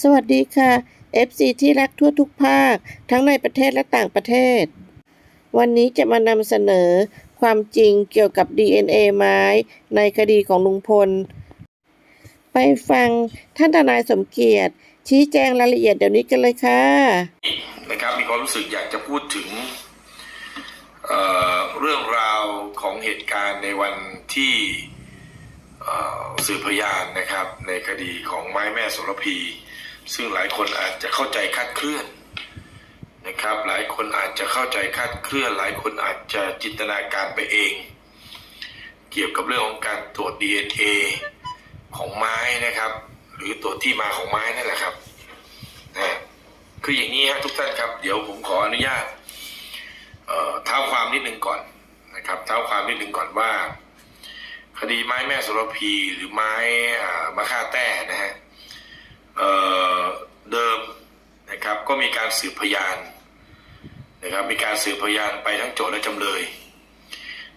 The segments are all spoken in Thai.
สวัสดีค่ะ FC ที่รักทั่วทุกภาค ทั้งในประเทศและต่างประเทศ วันนี้จะมานำเสนอความจริงเกี่ยวกับ DNA ไม้ในคดีของลุงพล ไปฟังท่านทนายสมเกียรติ ชี้แจงรายละเอียดเดี๋ยวนี้กันเลยค่ะ นะครับมีความรู้สึกอยากจะพูดถึงเเรื่องราวของเหตุการณ์ในวันที่ สืบพยานนะครับ ในคดีของไม้แม่โสระพี ซึ่งหลายคนอาจจะเข้าใจคาดเคลื่อนนะครับ หลายคนอาจจะเข้าใจคาดเคลื่อน หลายคนอาจจะจินตนาการไปเอง เกี่ยวกับเรื่องของการตรวจ DNA ของไม้นะครับ หรือตรวจที่มาของไม้นั่นแหละครับนะคืออย่างนี้ฮะทุกท่านครับ เดี๋ยวผมขออนุญาตเอ่อเท้าความนิดนึงก่อนนะครับ เท้าความนิดนึงก่อนว่า คดีไม้แม่สรพีหรือไม้อ่ามะค่าแต้นะฮะเเดิมนะครับก็มีการสืบพยานนะครับมีการสืบพยานไปทั้งโจทย์และจำเลย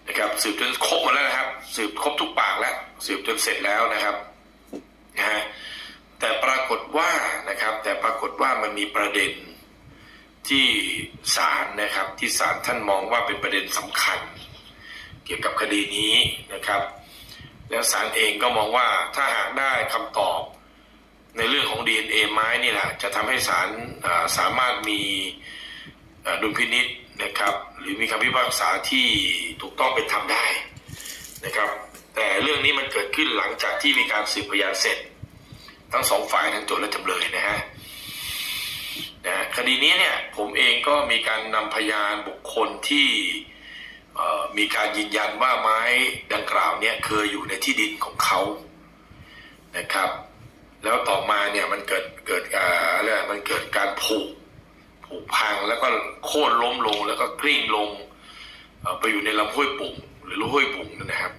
นะครับสืบจนครบหมดแล้วนะครับ สืบครบทุกปากแล้ว สืบจนเสร็จแล้วนะครับนะฮะแต่ปรากฏว่านะครับ แต่ปรากฏว่ามันมีประเด็นที่ศาลนะครับที่ศาลท่านมองว่าเป็นประเด็นสำคัญ เกี่ยวกับคดีนี้นะครับ แล้วศาลเองก็มองว่าถ้าหากได้คำตอบในเรื่องของ DNA ไม้นี่แหละจะทำให้ศาลสามารถมีดุลพินิษนะครับ หรือมีคำพิพากษาที่ถูกต้องเป็นธรรมได้นะครับ แต่เรื่องนี้มันเกิดขึ้นหลังจากที่มีการสืบพยานเสร็จ ทั้งสองฝ่ายทั้งโจทย์และจำเลยนะฮะนะคดีนี้เนี่ยผมเองก็มีการนำพยานบุคคลที่ มีการยืนยันว่าไม้ดังกล่าวเนี่ยเคยอยู่ในที่ดินของเขานะครับ แล้วต่อมาเนี่ยมันเกิดเกิดอ่าอะไรมันเกิดการผุผุพังแล้วก็โค่นล้มลงแล้วก็กลิ้งลงไปอยู่ในลำห้วยปุ่งหรือลำห้วยปุ่งนั่นนะครับ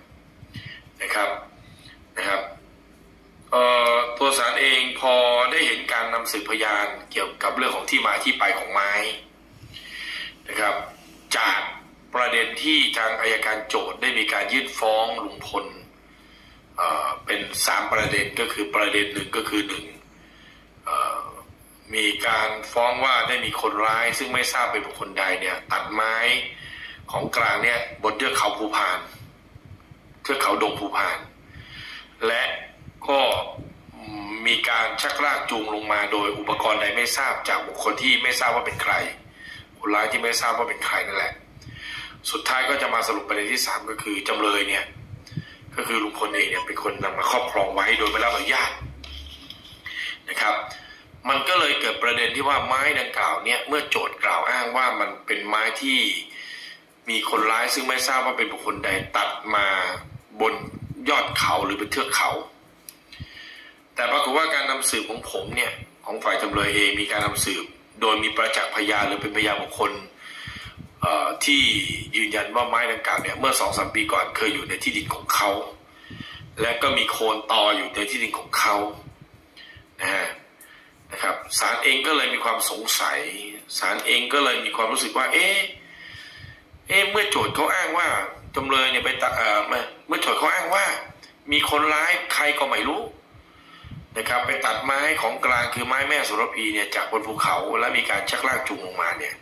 นะครับนะครับตัวสารเองพอได้เห็นการนำสืบพยานเกี่ยวกับเรื่องของที่มาที่ไปของไม้นะครับ จาก ประเด็นที่ทางอายการโจทย์ได้มีการยื่นฟ้องลุงพลเป็นสามประเด็นก็คือประเด็นหนึ่งก็คือหนึ่งมีการฟ้องว่าได้มีคนร้าย ซึ่งไม่ทราบเป็นบุคคลใดเนี่ยตัดไม้ของกลางเนี่ยบนเทือกเขาภูพานเทือกเขาดงภูพาน และก็มีการชักลากจูงลงมาโดยอุปกรณ์ใดไม่ทราบจากบุคคลที่ไม่ทราบว่าเป็นใคร คนร้ายที่ไม่ทราบว่าเป็นใครนั่นแหละ สุดท้ายก็จะมาสรุปประเด็นที่สามก็คือจำเลยเนี่ย ก็คือลุงพลเองเนี่ยเป็นคนนำมาครอบครองไว้โดยไม่รับอนุญาตนะครับ มันก็เลยเกิดประเด็นที่ว่าไม้ดังกล่าวเนี่ยเมื่อโจทย์กล่าวอ้างว่ามันเป็นไม้ที่มีคนร้ายซึ่งไม่ทราบว่าเป็นบุคคลใดตัดมาบนยอดเขาหรือเป็นเทือกเขา แต่ปรากฏว่าการนำสืบของผมเนี่ยของฝ่ายจำเลยเองมีการนำสืบ โดยมีประจักษ์พยานหรือเป็นพยานบุคคล ที่ยืนยันว่าไม้ดังกล่าวเนี่ยเมื่อสองสามปีก่อนเคยอยู่ในที่ดินของเขา และก็มีโคนตออยู่ในที่ดินของเขานะฮะนะครับศาลเองก็เลยมีความสงสัยศาลเองก็เลยมีความรู้สึกว่า เอ๊ะเอ๊ะเมื่อโจทย์เขาอ้างว่าจำเลยเนี่ยไปตัดเอ่อเมื่อโจทย์เขาอ้างว่า มีคนร้ายใครก็ไม่รู้นะครับไปตัดไม้ของกลางคือไม้แม่สุรพีเนี่ยจากบนภูเขา และมีการชักลากจูงลงมาเนี่ย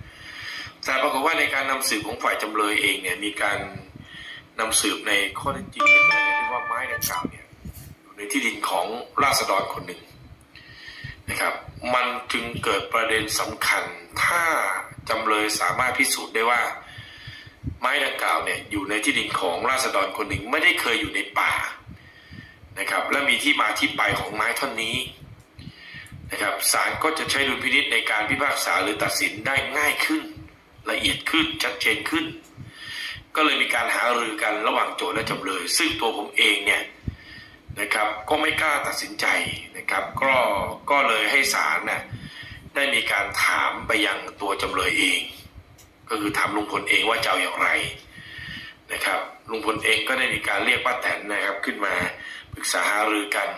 แต่ปรากฏว่าในการนำสืบของฝ่ายจำเลยเองเนี่ยมีการนำสืบในข้อเท็จจริงเป็นประเด็นที่ว่าไม้ดังกล่าวเนี่ยอยู่ในที่ดินของราษฎรคนหนึ่งนะครับ มันจึงเกิดประเด็นสำคัญ ถ้าจำเลยสามารถพิสูจน์ได้ว่า ไม้ดังกล่าวเนี่ยอยู่ในที่ดินของราษฎรคนหนึ่งไม่ได้เคยอยู่ในป่านะครับ และมีที่มาที่ไปของไม้ท่อนนี้นะครับศาลก็จะใช้ดุลพินิษในการพิพากษาหรือตัดสินได้ง่ายขึ้น ละเอียดขึ้นชัดเจนขึ้น ก็เลยมีการหารือกันระหว่างโจทย์และจำเลย ซึ่งตัวผมเองเนี่ยนะครับก็ไม่กล้าตัดสินใจนะครับ ก็ก็เลยให้ศาลน่ะได้มีการถามไปยังตัวจำเลยเอง ก็คือถามลุงพลเองว่าจะเอาอย่างไรนะครับลุงพลเองก็ได้มีการเรียกป้าแตนนะครับขึ้นมาปรึกษาหารือกัน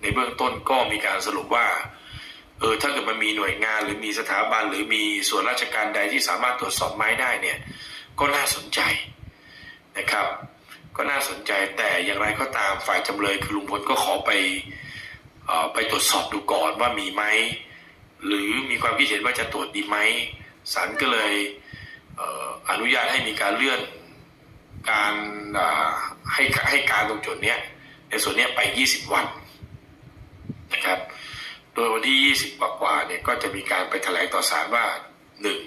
ในเบื้องต้นก็มีการสรุปว่า เออถ้าเกิดมันมีหน่วยงานหรือมีสถาบันหรือมีส่วนราชการใดที่สามารถตรวจสอบไม้ได้เนี่ยก็น่าสนใจนะครับ ก็น่าสนใจแต่อย่างไรก็ตามฝ่ายจำเลยคือลุงพลก็ขอไปอ่อไปตรวจสอบดูก่อนว่ามีไหมหรือมีความคิดเห็นว่าจะตรวจดีไหมศาลก็เลยเอออนุญาตให้มีการเลื่อนการให้ให้การตรงจุดเนี้ยในส่วนเนี้ยไป 20 วันนะครับ โดยวันที่ 20กว่ากว่าๆเนี่ยก็จะมีการไปแถลงต่อศาลว่า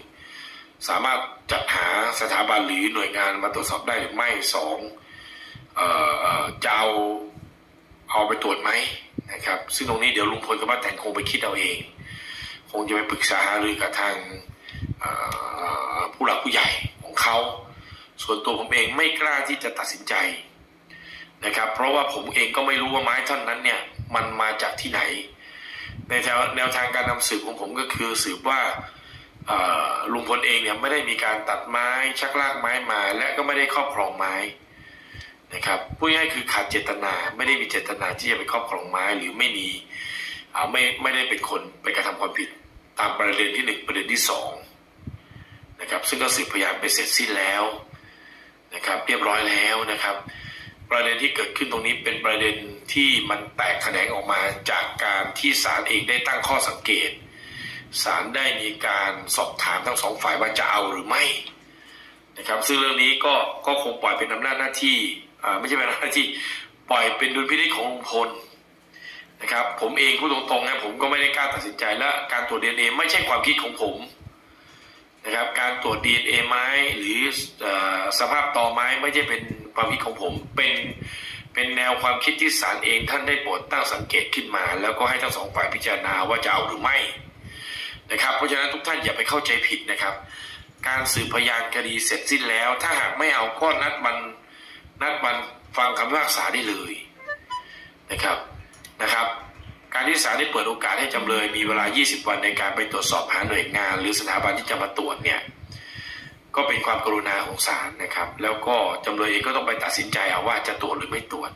1. สามารถจัดหาสถาบันหรือหน่วยงานมาตรวจสอบได้หรือไม่ 2. เอ่อจะเอาเอาไปตรวจไหมนะครับ ซึ่งตรงนี้เดี๋ยวลุงพลกับป้าแตนคงไปคิดเอาเอง คงจะไปปรึกษาหารือกับทางผู้หลักผู้ใหญ่ของเขา ส่วนตัวผมเองไม่กล้าที่จะตัดสินใจนะครับ เพราะว่าผมเองก็ไม่รู้ว่าไม้ท่อนนั้นเนี่ยมันมาจากที่ไหน ในแนวแนวทางการนำสืบของผมก็คือสืบว่าลุงพลเองเนี่ยไม่ได้มีการตัดไม้ชักลากไม้มา และก็ไม่ได้ครอบครองไม้นะครับพูดง่ายคือขาดเจตนาไม่ได้มีเจตนาที่จะไปครอบครองไม้หรือไม่มีไม่ไม่ได้เป็นคนไปกระทำความผิดตามประเด็นที่หนึ่งประเด็นที่สองนะครับซึ่งก็สืบพยานไปเสร็จสิ้นแล้วนะครับเรียบร้อยแล้วนะครับ ประเด็นที่เกิดขึ้นตรงนี้เป็นประเด็นที่มันแตกแขนงออกมาจากการที่ศาลเองได้ตั้งข้อสังเกตศาลได้มีการสอบถามทั้งสองฝ่ายว่าจะเอาหรือไม่นะครับซึ่งเรื่องนี้ก็ก็คงปล่อยเป็นอำนาจหน้าที่อ่าไม่ใช่เป็นหน้าที่ปล่อยเป็นดุลพินิจของลุงพลนะครับผมเองพูดตรงๆนะผมก็ไม่ได้กล้าตัดสินใจและการตรวจดีเอ็นเอไม่ใช่ความคิดของผม นะครับการตรวจ DNA ไม้หรืออสภาพต่อไม้ไม่ใช่เป็นความคิดของผมเป็นเป็นแนวความคิดที่ศาลเองท่านได้โปรดตั้งสังเกตขึ้นมา แล้วก็ให้ทั้งสองฝ่ายพิจารณาว่าจะเอาหรือไม่นะครับเพราะฉะนั้นทุกท่านอย่าไปเข้าใจผิดนะครับ การสืบพยานคดีเสร็จสิ้นแล้ว ถ้าหากไม่เอาก็นัดมันนัดมันฟังคำพิพากษาได้เลยนะครับ ที่ศาลได้เปิดโอกาสให้จำเลยมีเวลา 20 วันในการไปตรวจสอบหาหน่วยงาน หรือสถาบันที่จะมาตรวจเนี่ยก็เป็นความกรุณาของศาลนะครับ แล้วก็จำเลยเองก็ต้องไปตัดสินใจเอาว่าจะตรวจหรือไม่ตรวจ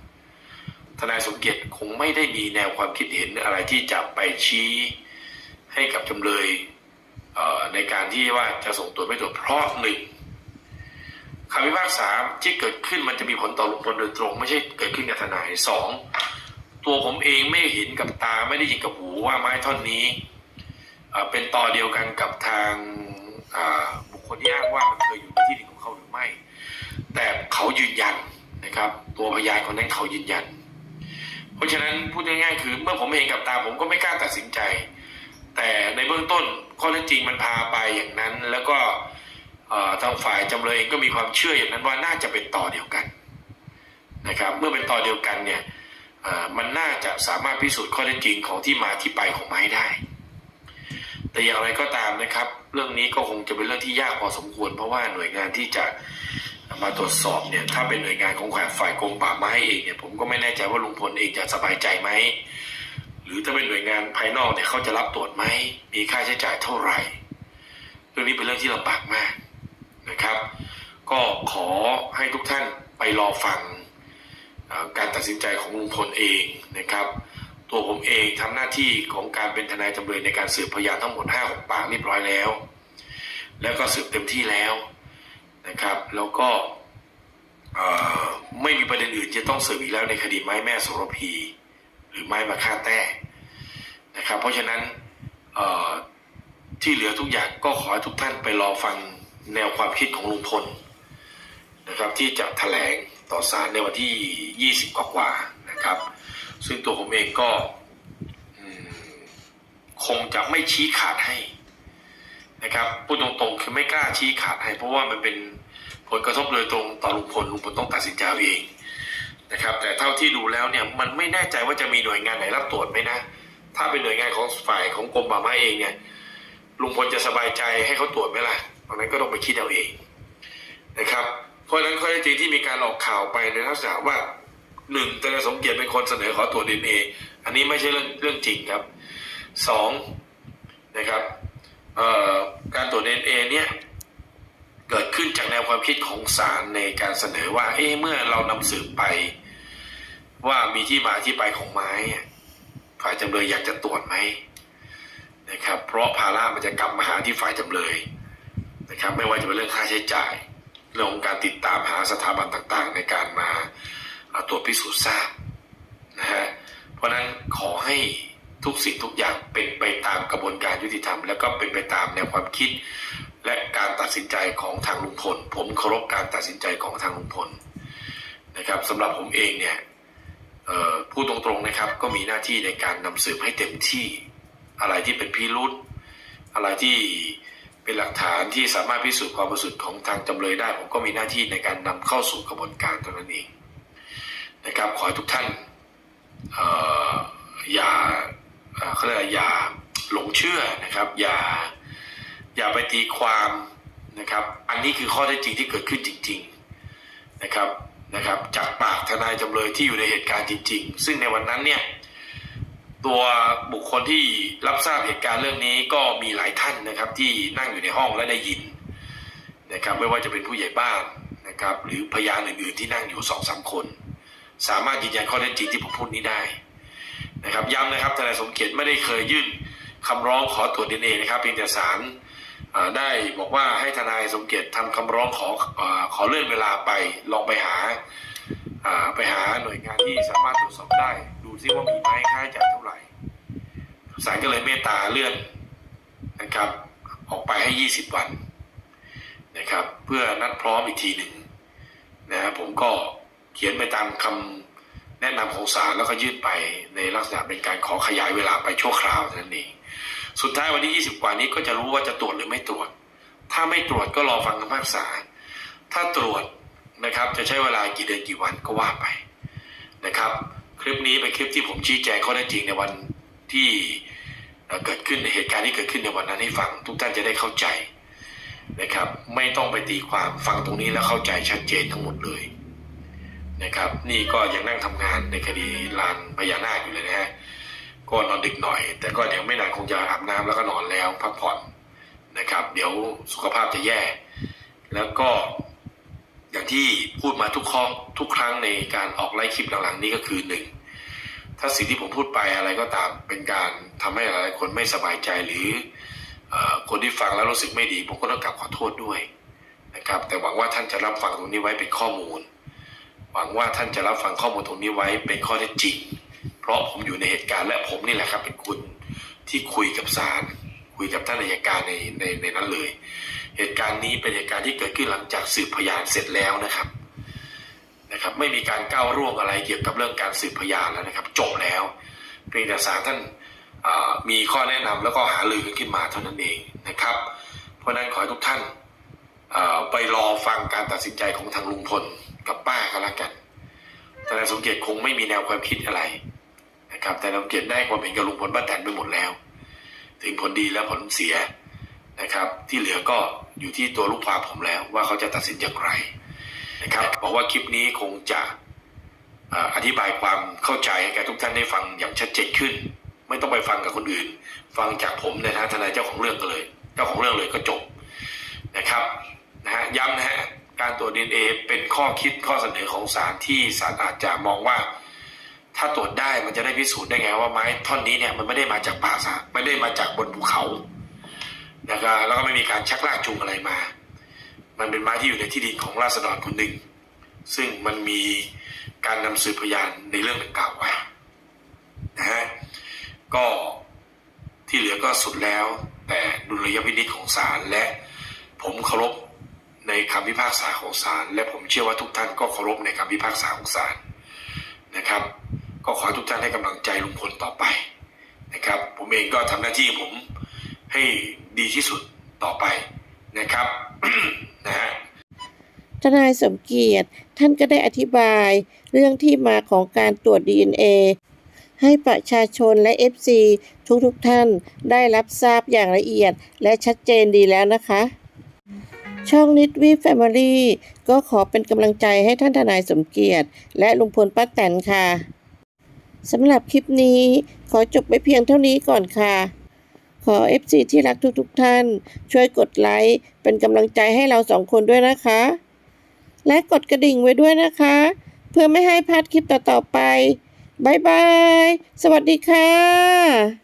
ทนายสมเกียรติคงไม่ได้มีแนวความคิดเห็นอะไรที่จะไปชี้ให้กับจำเลยเในการที่ว่าจะส่งตรวจไม่ตรวจเพราะหนึ่งคำพิพากษาที่เกิดขึ้นมันจะมีผลต่อลุงพลโดยตรง ไม่ใช่เกิดขึ้นกับทนายสอง ตัวผมเองไม่เห็นกับตาไม่ได้ยินกับหูว่าไม้ท่อนนี้เป็นต่อเดียวกันกับทางบุคคลที่อ้างว่ามันเคยอยู่ในที่ดินของเขาหรือไม่ แต่เขายืนยันนะครับ ตัวพยานคนนั้นเขายืนยัน เพราะฉะนั้นพูดง่ายๆคือเมื่อผมเห็นกับตาผมก็ไม่กล้าตัดสินใจ แต่ในเบื้องต้นข้อเท็จจริงมันพาไปอย่างนั้น แล้วก็ทางฝ่ายจำเลยเองก็มีความเชื่ออย่างนั้นว่าน่าจะเป็นต่อเดียวกันนะครับ เมื่อเป็นต่อเดียวกันเนี่ย มันน่าจะสามารถพิสูจน์ข้อเท็จจริงของที่มาที่ไปของไม้ได้ แต่อย่างไรก็ตามนะครับ เรื่องนี้ก็คงจะเป็นเรื่องที่ยากพอสมควร เพราะว่าหน่วยงานที่จะมาตรวจสอบเนี่ย ถ้าเป็นหน่วยงานของฝ่ายกรมป่าไม้เองเนี่ยผมก็ไม่แน่ใจว่าลุงพลเองจะสบายใจไหมหรือถ้าเป็นหน่วยงานภายนอกเนี่ยเขาจะรับตรวจไหมมีค่าใช้จ่ายเท่าไหร่ เรื่องนี้เป็นเรื่องที่ลำบากมากนะครับ ก็ขอให้ทุกท่านไปรอฟัง การตัดสินใจของลุงพลเองนะครับ ตัวผมเองทำหน้าที่ของการเป็นทนายจำเลยในการสืบพยานทั้งหมด5 6ปากเรียบร้อยแล้ว แล้วก็สืบเต็มที่แล้วนะครับ แล้วก็ไม่มีประเด็นอื่นจะต้องสืบอีกแล้วในคดีไม้แม่โสระพี หรือไม้มาฆ่าแต้นะครับ เพราะฉะนั้นที่เหลือทุกอย่างก็ขอให้ทุกท่านไปรอฟังแนวความคิดของลุงพลนะครับที่จะแถลง ต่อศาลในวันที่ 20 กว่าๆนะครับ ซึ่งตัวผมเองก็คงจะไม่ชี้ขาดให้นะครับพูดตรงๆคือไม่กล้าชี้ขาดให้ เพราะว่ามันเป็นผลกระทบโดยตรงต่อลุงพลลุงพลต้องตัดสินใจเอาเองนะครับ แต่เท่าที่ดูแล้วเนี่ยมันไม่แน่ใจว่าจะมีหน่วยงานไหนรับตรวจไหมนะถ้าเป็นหน่วยงานของฝ่ายของกรมป่าไม้เองเนี่ยลุงพลจะสบายใจให้เขาตรวจไหมล่ะตรงนั้นก็ต้องไปคิดเอาเองนะครับ เพราะฉะนั้นข้อเท็จจริงที่มีการออกข่าวไปในลักษณะว่าหนึ่งทนายสมเกียรติเป็นคนเสนอขอตรวจดีเออันนี้ไม่ใช่เรื่องเรื่องจริงครับสองนะครับการตรวจดีเอเนี่ยเกิดขึ้นจากแนวความคิดของศาลในการเสนอว่าเอ๊ะเมื่อเรานำสืบไป ว่ามีที่มาที่ไปของไม้ฝ่ายจำเลยอยากจะตรวจไหมนะครับ เพราะภาระมันจะกลับมาหาที่ฝ่ายจำเลยนะครับ ไม่ว่าจะเป็นเรื่องค่าใช้จ่าย เรื่องของการติดตามหาสถาบันต่างๆ ในการมาเอาตรวจพิสูจน์ทราบนะฮะเพราะนั้นขอให้ทุกสิ่งทุกอย่างเป็นไปตามกระบวนการยุติธรรม แล้วก็เป็นไปตามแนวความคิด และการตัดสินใจของทางลุงพล ผมเคารพการตัดสินใจของทางลุงพลนะครับสำหรับผมเองเนี่ยพูดตรงๆนะครับก็มีหน้าที่ในการนำสืบให้เต็มที่อะไรที่เป็นพิรุษอะไรที่ เป็นหลักฐานที่สามารถพิสูจน์ความบริสุทธิ์ของทางจำเลยได้ ผมก็มีหน้าที่ในการนำเข้าสู่กระบวนการเท่านั้นเองนะครับขอให้ทุกท่านออย่าเขาเรียกอะไรอย่าหลงเชื่อนะครับ อย่าอย่าไปตีความนะครับ อันนี้คือข้อเท็จจริงที่เกิดขึ้นจริง ๆนะครับนะครับ จากปากทนายจำเลยที่อยู่ในเหตุการณ์จริง ๆ ซึ่งในวันนั้นเนี่ย ตัวบุคคลที่รับทราบเหตุการณ์เรื่องนี้ก็มีหลายท่านนะครับ ที่นั่งอยู่ในห้องและได้ยินนะครับ ไม่ว่าจะเป็นผู้ใหญ่บ้านนะครับ หรือพยานอื่นๆที่นั่งอยู่สองสามคน สามารถยืนยันข้อเท็จจริงที่ผมพูดนี้ได้นะครับย้ำนะครับทนายสมเกียรติไม่ได้เคยยื่นคำร้องขอตรวจดีเอ็นเอนะครับเพียงแต่ศาลได้บอกว่าให้ทนายสมเกียรติทำคำร้องขออขอเลื่อนเวลาไปลองไปหาไปหาหน่วยงานที่สามารถตรวจสอบได้ ซิว่ามีไหมค่าใช้จ่ายเท่าไหร่ศาลก็เลยเมตตาเลื่อนนะครับ ออกไปให้ 20 วันนะครับ เพื่อนัดพร้อมอีกทีหนึ่งนะครับผมก็เขียนไปตามคำแนะนำของศาลแล้วก็ยื่นไปในลักษณะเป็นการขอขยายเวลาไปชั่วคราวท่านั้นเองสุดท้ายวันที่ 20 กว่านี้ก็จะรู้ว่าจะตรวจหรือไม่ตรวจ ถ้าไม่ตรวจก็รอฟังคำพิพากษา ถ้าตรวจนะครับจะใช้เวลากี่เดือนกี่วันก็ว่าไปนะครับ คลิปนี้เป็นคลิปที่ผมชี้แจงข้อเท็จริงในวันที่เกิดขึ้นในเหตุการณ์ที่เกิดขึ้นในวันนั้นให้ฟังทุกท่านจะได้เข้าใจนะครับ ไม่ต้องไปตีความฟังตรงนี้แล้วเข้าใจชัดเจนทั้งหมดเลยนะครับ นี่ก็ยังนั่งทำงานในคดีลานพญานาคอยู่เลยนะฮะก็นอนดึกหน่อย แต่ก็เดี๋ยวไม่นานคงจะอาบน้ำแล้วก็นอนแล้วพักผ่อนนะครับ เดี๋ยวสุขภาพจะแย่ แล้วก็ อย่างที่พูดมาทุกครั้งทุกครั้งในการออกไลฟ์คลิปหลังๆนี้ก็คือหนึ่งถ้าสิ่งที่ผมพูดไปอะไรก็ตามเป็นการทำให้หลายคนไม่สบายใจหรือออคนที่ฟังแล้วรู้สึกไม่ดี ผมก็ต้องกลับขอโทษด้วยนะครับ แต่หวังว่าท่านจะรับฟังตรงนี้ไว้เป็นข้อมูล หวังว่าท่านจะรับฟังข้อมูลตรงนี้ไว้เป็นข้อเท็จจริง เพราะผมอยู่ในเหตุการณ์และผมนี่แหละครับ เป็นคนที่คุยกับศาลคุยกับท่านอัยการในในในนั้นเลย เหตุการณ์นี้เป็นเหตุการณ์ที่เกิดขึ้นหลังจากสืบพยานเสร็จแล้วนะครับนะครับ ไม่มีการก้าวร่วงอะไรเกี่ยวกับเรื่องการสืบพยานแล้วนะครับ จบแล้วเพียงแต่ศาลท่านมีข้อแนะนำแล้วก็หารือกันขึ้นมาเท่านั้นเองนะครับ เพราะฉะนั้นขอให้ทุกท่านไปรอฟังการตัดสินใจของทางลุงพลกับป้าก็แล้วกันทนายสมเกียรติคงไม่มีแนวความคิดอะไรนะครับแต่นายสมเกียรติได้ความเห็นกับลุงพลป้าแตนไปหมดแล้ว ถึงผลดีและผลเสีย นะครับ ที่เหลือก็อยู่ที่ตัวลูกความผมแล้วว่าเขาจะตัดสินอย่างไรนะครับบอกว่าคลิปนี้คงจะเอ่ออธิบายความเข้าใจให้แก่ทุกท่านได้ฟังอย่างชัดเจนขึ้น ไม่ต้องไปฟังกับคนอื่น ฟังจากผมในฐานะทนายเจ้าของเรื่องก็เลย เจ้าของเรื่องเลยก็จบนะครับนะฮะย้ำนะฮะการตรวจดีเอเป็นข้อคิดข้อเสนอของศาลที่ศาลอาจจะมองว่า ถ้าตรวจได้มันจะได้พิสูจน์ได้ไงว่าไม้ท่อนนี้เนี่ยมันไม่ได้มาจากป่าสาไม่ได้มาจากบนภูเขา นะครับแล้วก็ไม่มีการชักลากจูงอะไรมา มันเป็นไม้ที่อยู่ในที่ดินของราษฎรคนหนึ่ง ซึ่งมันมีการนำสืบพยานในเรื่องดังกล่าวไว้นะฮะก็ที่เหลือก็สุดแล้ว แต่ดุลยพินิจของศาลและผมเคารพในคำพิพากษาของศาลและผมเชื่อว่าทุกท่านก็เคารพในคำพิพากษาของศาลนะครับ ก็ขอทุกท่านให้กำลังใจลุงพลต่อไปนะครับ ผมเองก็ทำหน้าที่ผม ให้ดีที่สุดต่อไปนะครับนะฮะทนายสมเกียรติท่านก็ได้อธิบายเรื่องที่มาของการตรวจ DNA ให้ประชาชนและ FC ทุกๆทท่านได้รับทราบอย่างละเอียดและชัดเจนดีแล้วนะคะ ช่องนิดวีแฟมิลี่ก็ขอเป็นกำลังใจให้ท่านทนายสมเกียรติ และลุงพลป้าแตนค่ะสำหรับคลิปนี้ขอจบไปเพียงเท่านี้ก่อนค่ะ ขอ FC ที่รักทุกๆทท่าน ช่วยกดไลค์เป็นกำลังใจให้เราสองคนด้วยนะคะ และกดกระดิ่งไว้ด้วยนะคะ เพื่อไม่ให้พลาดคลิปต่อๆไปบายบาย สวัสดีค่ะ